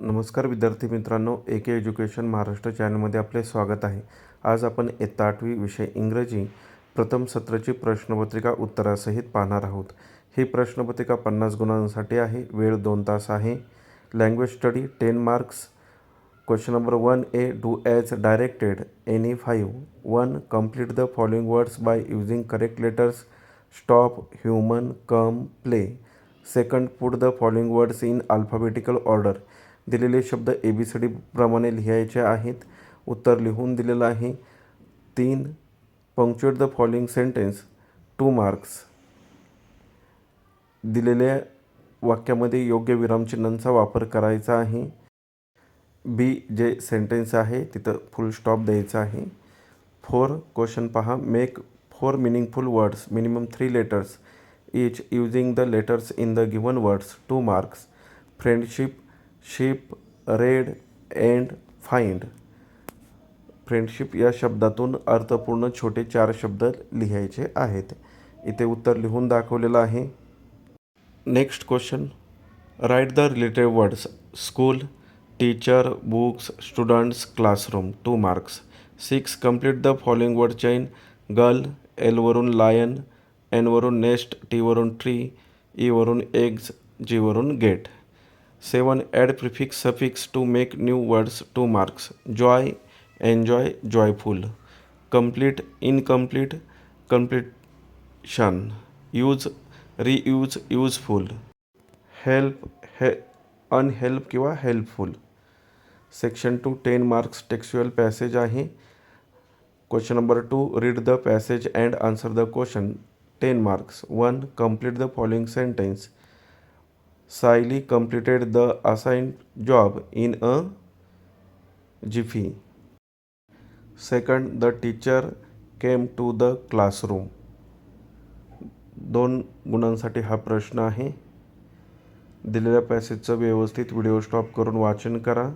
नमस्कार विद्यार्थी मित्रांनो ए के एज्युकेशन महाराष्ट्र चॅनलमध्ये आपले स्वागत आहे. आज आपण इयत्ता आठवी विषय इंग्रजी प्रथम सत्राची प्रश्नपत्रिका उत्तरासहित पाहणार आहोत. ही प्रश्नपत्रिका पन्नास गुणांसाठी आहे वेळ दोन तास आहे. Language study ten marks question number one A do as directed any five one complete the following words by using correct letters stop human come play second put the following words in alphabetical order दिलेले शब्द A B C D प्रमाणे लिहायचे आहेत. उत्तर लिहून दिलेलं आहे. तीन punctuate the following sentence two marks दिलेल्या वाक्यामध्ये योग्य विरामचिन्हांचा वापर करायचा आहे. बी जे सेंटेन्स आहे तिथं फुल स्टॉप द्यायचा आहे. फोर क्वेश्चन पहा. Make four meaningful words minimum three letters each using the letters in the given words two marks friendship ship red and find friendship या शब्दातून अर्थपूर्ण छोटे चार शब्द लिहायचे आहेत. इथे उत्तर लिहून दाखवलेलं आहे. Next question write the related words school teacher books students classroom two marks six complete the following word chain girl एलवरून lion एनवरून नेस्ट टीवरून ट्री ईवरून eggs जीवरून get seven add prefix suffix to make new words two marks. Joy enjoy joyful. Complete incomplete completion use reuse useful. Help हे unhelp किंवा helpful. Section two ten marks textual passage आहे. Question number two read the passage and answer the question. Ten marks. One complete the following sentence. Sayali completed the assigned job in a jiffy. Second the teacher came to the classroom. दोन गुणांसाठी हा प्रश्न आहे. दिलेल्या पॅसेजचं व्यवस्थित video stop करून वाचन करा.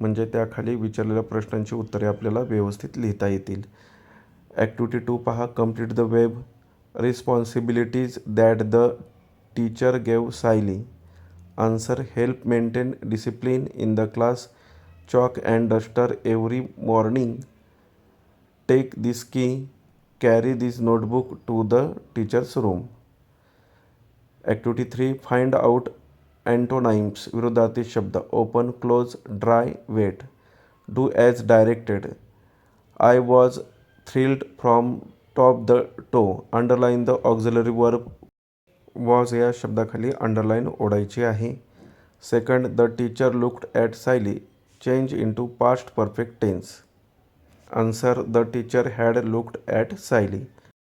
म्हणजे त्याखाली विचारलेल्या प्रश्नांची उत्तरे आपल्याला व्यवस्थित लिहिता येतील. ॲक्टिव्हिटी टू पहा. Complete the web responsibilities that the teacher gave Sayali. answer help maintain discipline in the class. Chalk and duster every morning. Take this key carry this notebook to the teacher's room. Activity 3 find out antonyms. Viruddharthi shabd open close dry wet do as directed. I was thrilled from top the toe. Underline the auxiliary verb was या शब्दाखाली underline ओढायची आहे. Second the teacher looked at Sayali change into past perfect tense answer the teacher had looked at Sayali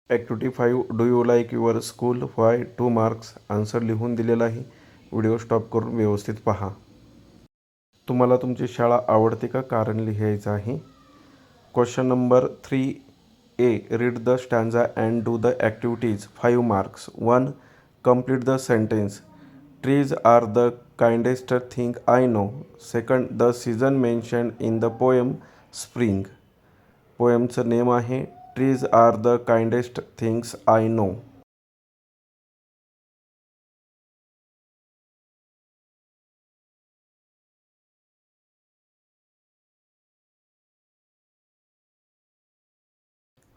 activity five do you like your school why two marks answer लिहून दिलेला आहे. Video stop करून व्यवस्थित पहा. तुम्हाला तुमची शाळा आवडते का? कारण लिहायचं आहे. Question number three A read the stanza and do the activities five marks one complete the sentence trees are the kindest thing I know second the season mention in the poem spring पोएमचं name आहे trees are the kindest things I know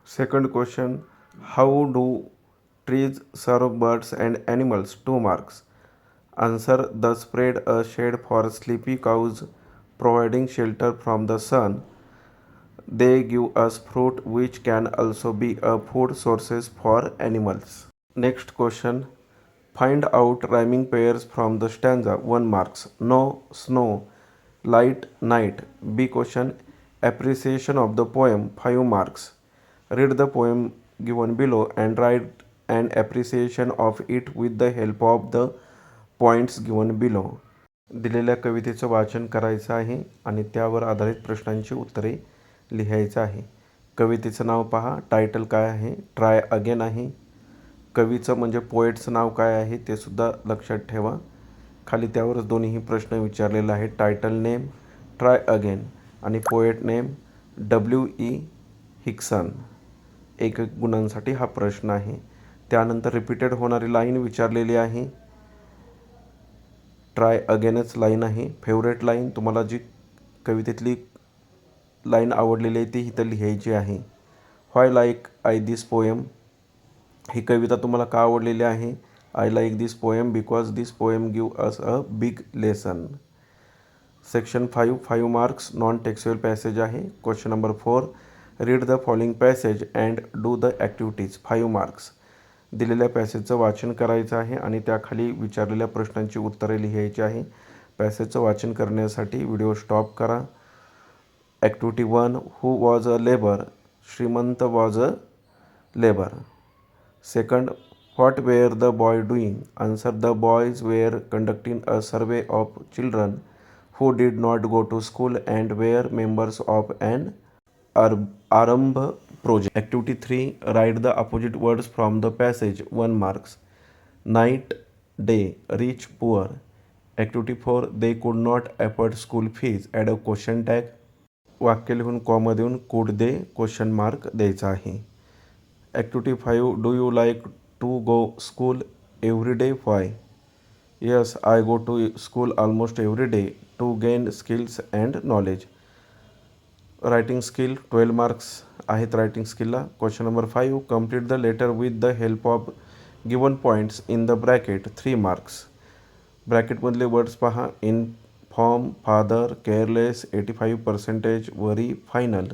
Second question How do trees serve birds and animals? 2 marks. Answer The spread a shade for sleepy cows, providing shelter from the sun. They give us fruit, which can also be a food sources for animals. Next question Find out rhyming pairs from the stanza. 1 marks. No, snow, light, night. B question Appreciation of the poem. 5 marks. Read the poem given below and write and appreciation of it with the help of the points given below दिलेल्या कवितेचं वाचन करायचं आहे आणि त्यावर आधारित प्रश्नांची उत्तरे लिहायचं आहे. कवितेचं नाव पहा. टायटल काय आहे? ट्राय अगेन आहे. कवीचं म्हणजे पोएटचं नाव काय आहे? ते सुद्धा लक्षात ठेवा. खाली त्यावरच दोन्हीही प्रश्न विचारलेला आहे टायटल नेम ट्राय अगेन आणि poet name W E Hickson एक एक गुणांसाठी हा प्रश्न आहे. त्यानंतर रिपीटेड होणारी लाईन विचारलेली आहे. ट्राय अगेनच लाईन आहे. फेवरेट लाईन तुम्हाला जी कवितेतली लाईन आवडलेली आहे ती इथं लिहायची आहे. Why like I this poem ही कविता तुम्हाला का आवडलेली आहे? I like this poem because this poem give us a big lesson section five five marks non textual passage आहे. Question number four read the following passage and do the activities five marks दिलेल्या पॅसेजचं वाचन करायचं आहे आणि त्याखाली विचारलेल्या प्रश्नांची उत्तरे लिहायची आहे. पॅसेजचं वाचन करण्यासाठी व्हिडिओ स्टॉप करा. Activity one who was a labour? Shrimant was a labour. Second what were the boy doing? Answer the boys were conducting a survey of children who not go to school and were members of and an Arambh project activity three write the opposite words from the passage one marks night day rich poor activity four they could not afford school fees add a question tag वाक्य लिहून com देऊन could they. Question mark द्यायचा आहे. Activity five do you like to go school every day why yes I go to school almost every day to gain skills and knowledge writing skill twelve marks आहेत writing स्किलला question number five complete the letter with the help of given points in the bracket three marks ब्रॅकेटमधले words पहा. Inform father careless eighty five percentage worry final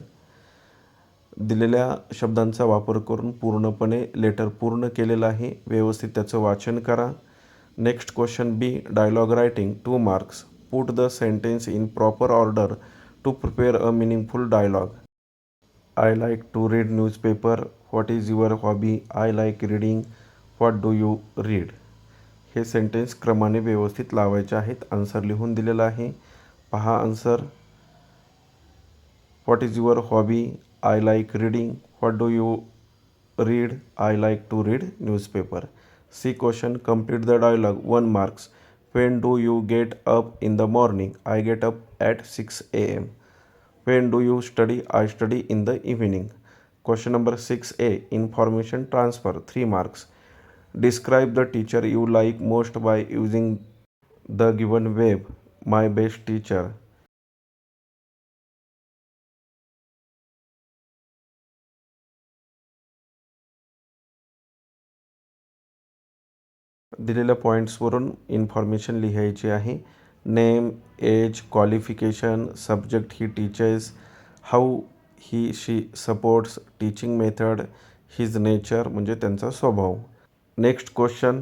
दिलेल्या शब्दांचा वापर करून पूर्णपणे letter पूर्ण केलेलं आहे. व्यवस्थित त्याचं वाचन करा. Next question B dialogue writing two marks put the sentence in proper order to prepare a meaningful dialogue I like to read newspaper what is your hobby I like reading what do you read हे sentence क्रमाने व्यवस्थित लावायचे आहेत. Answer लिहून दिलेला आहे. पहा answer what is your hobby I like reading what do you read I like to read newspaper C question complete the dialogue one marks when do you get up in the morning I get up at six A M when do you study I study in the evening question number six A information transfer three marks describe the teacher you like most by using the given web my best teacher दिलेल्या पॉईंट्सवरून information लिहायची आहे. Name age qualification subject he teachers how he she supports teaching method his nature म्हणजे त्यांचा स्वभाव. Next question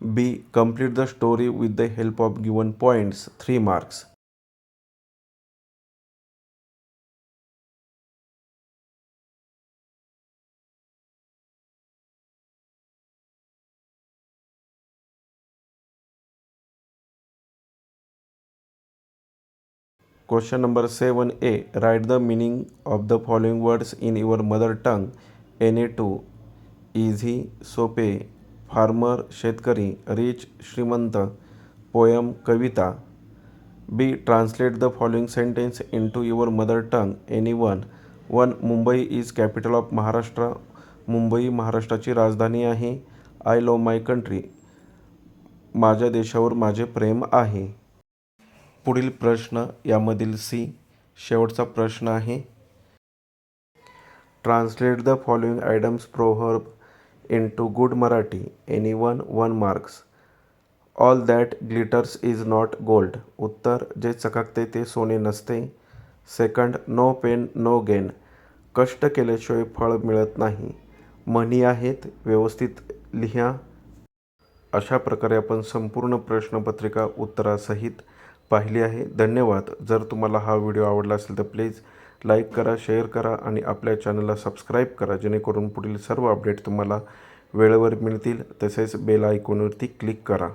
B. Complete the story with the help of given points. 3 marks. Question number 7a. Write the meaning of the following words in your mother tongue. Na2. Easy, सोपे, farmer शेतकरी rich श्रीमंत poem Kavita. B translate the following sentence into your mother tongue any one one Mumbai is capital of Maharashtra Mumbai महाराष्ट्राची राजधानी आहे. I love my country माझ्या देशावर माझे प्रेम आहे. पुढील प्रश्न यामधील सी शेवटचा प्रश्न आहे. Translate the following idioms proverb into good Marathi any one one marks all that glitters is not gold उत्तर जे चकाकते ते सोने नसते second no pain no gain कष्ट केल्याशिवाय फळ मिळत नाही म्हणी आहेत व्यवस्थित लिहा अशा प्रकारे आपण संपूर्ण प्रश्नपत्रिका उत्तरासहित पाहिली आहे धन्यवाद जर तुम्हाला हा व्हिडिओ आवडला असेल तर प्लीज लाईक करा शेअर करा आणि आपल्या चॅनलला सबस्क्राईब करा जेणेकरून पुढील सर्व अपडेट तुम्हाला वेळेवर मिळतील. तसेच बेल आयकॉनवरती क्लिक करा.